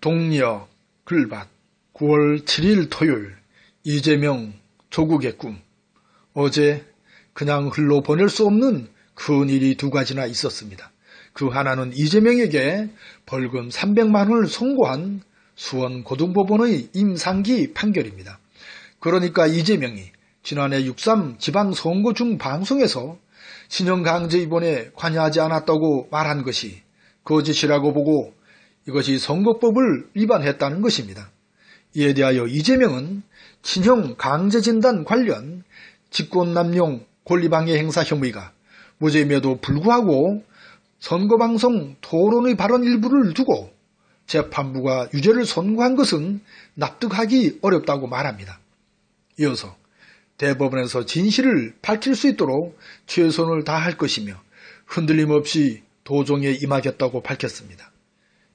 동리역 글밭 9월 7일 토요일 이재명 조국의 꿈 어제 그냥 흘러 보낼 수 없는 큰 일이 두 가지나 있었습니다. 그 하나는 이재명에게 벌금 300만 원을 선고한 수원 고등법원의 임상기 판결입니다. 그러니까 이재명이 지난해 6.3 지방선거 중 방송에서 신형강제 입원에 관여하지 않았다고 말한 것이 거짓이라고 보고 이것이 선거법을 위반했다는 것입니다. 이에 대하여 이재명은 친형 강제진단 관련 직권남용 권리방해 행사 혐의가 무죄임에도 불구하고 선거방송 토론의 발언 일부를 두고 재판부가 유죄를 선고한 것은 납득하기 어렵다고 말합니다. 이어서 대법원에서 진실을 밝힐 수 있도록 최선을 다할 것이며 흔들림 없이 도종에 임하겠다고 밝혔습니다.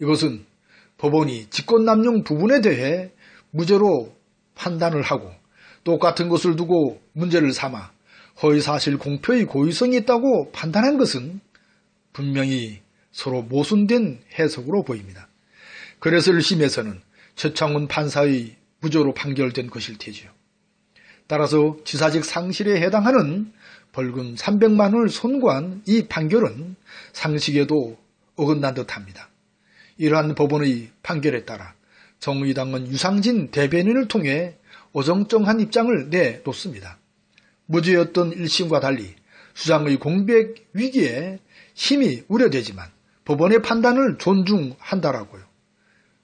이것은 법원이 직권남용 부분에 대해 무죄로 판단을 하고 똑같은 것을 두고 문제를 삼아 허위사실 공표의 고의성이 있다고 판단한 것은 분명히 서로 모순된 해석으로 보입니다. 그래서 1심에서는 최창훈 판사의 무죄로 판결된 것일 테지요. 따라서 지사직 상실에 해당하는 벌금 300만 원을 선고한 이 판결은 상식에도 어긋난 듯합니다. 이러한 법원의 판결에 따라 정의당은 유상진 대변인을 통해 어정쩡한 입장을 내놓습니다. 무죄였던 1심과 달리 수장의 공백 위기에 힘이 우려되지만 법원의 판단을 존중한다라고요.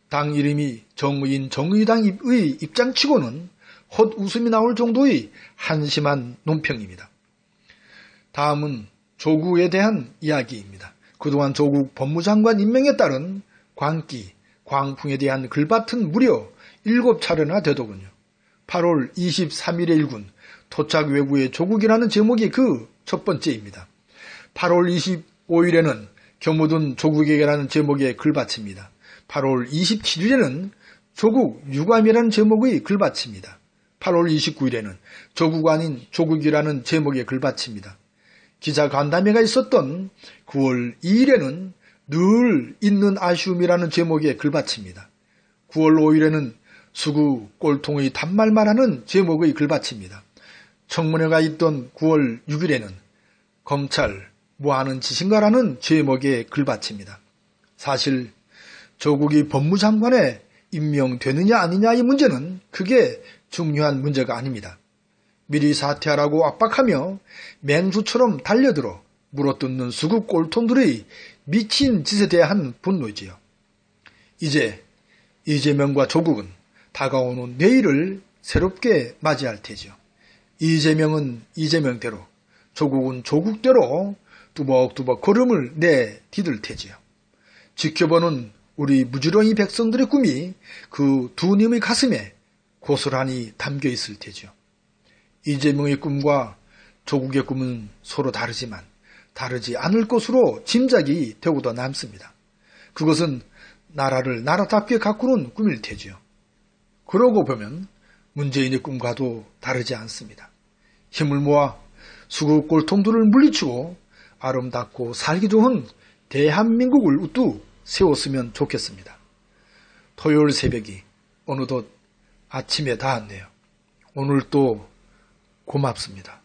당 이름이 정의인 정의당의 입장치고는 헛 웃음이 나올 정도의 한심한 논평입니다. 다음은 조국에 대한 이야기입니다. 그동안 조국 법무장관 임명에 따른 광기, 광풍에 대한 글밭은 무려 7차례나 되더군요. 8월 23일의 일군 토착 외구의 조국이라는 제목이 그 첫 번째입니다. 8월 25일에는 경무둔 조국에게라는 제목의 글받칩니다. 8월 27일에는 조국 유감이라는 제목의 글받칩니다. 8월 29일에는 조국 아닌 조국이라는 제목의 글받칩니다. 기자 간담회가 있었던 9월 2일에는 늘 있는 아쉬움이라는 제목의 글받칩니다. 9월 5일에는 수구 꼴통의 단말만 하는 제목의 글받칩니다. 청문회가 있던 9월 6일에는 검찰 뭐 하는 짓인가라는 제목의 글받칩니다. 사실 조국이 법무장관에 임명되느냐 아니냐의 문제는 크게 중요한 문제가 아닙니다. 미리 사퇴하라고 압박하며 맹수처럼 달려들어 물어뜯는 수국 꼴통들의 미친 짓에 대한 분노지요. 이제 이재명과 조국은 다가오는 내일을 새롭게 맞이할 테지요. 이재명은 이재명대로, 조국은 조국대로 뚜벅뚜벅 걸음을 내디딜 테지요. 지켜보는 우리 무지렁이 백성들의 꿈이 그 두 님의 가슴에 고스란히 담겨 있을 테죠. 이재명의 꿈과 조국의 꿈은 서로 다르지만 다르지 않을 것으로 짐작이 되고도 남습니다. 그것은 나라를 나라답게 가꾸는 꿈일 테지요. 그러고 보면 문재인의 꿈과도 다르지 않습니다. 힘을 모아 수국 골통들을 물리치고 아름답고 살기 좋은 대한민국을 우뚝 세웠으면 좋겠습니다. 토요일 새벽이 어느덧 아침에 닿았네요. 오늘도 고맙습니다.